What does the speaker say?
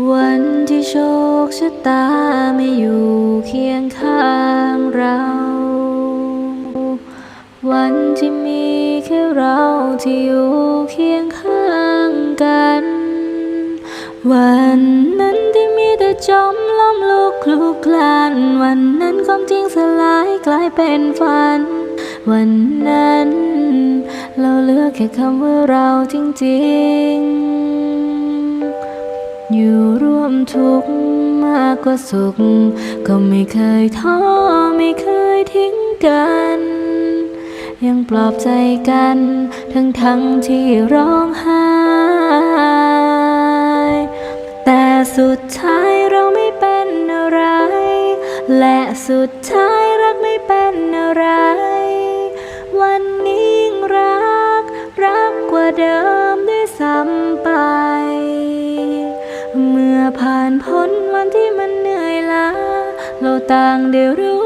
วันที่โชคชะตาไม่อยู่เคียงข้างเรา วันที่มีแค่เราที่อยู่เคียงข้างกัน วันนั้นที่มีแต่จมล้มลุกคลุกคลาน วันนั้นความจริงสลายกลายเป็นฝัน วันนั้น เราเหลือกแค่คำว่าเราจริงๆอยู่ ทุกข์มากกว่าสุข ก็ไม่เคยท้อไม่เคยทิ้งกัน ยังปลอบใจกัน ทั้งทั้งที่ร้องไห้แต่สุดท้ายเราไม่เป็นอะไร และสุดท้ายรักไม่เป็นอะไร วันนี้ยิ่งรัก รักกว่าเดิมด้วยซ้ำ ผ่านพ้นวันที่มันเหนื่อยล้าเราต่างได้รู้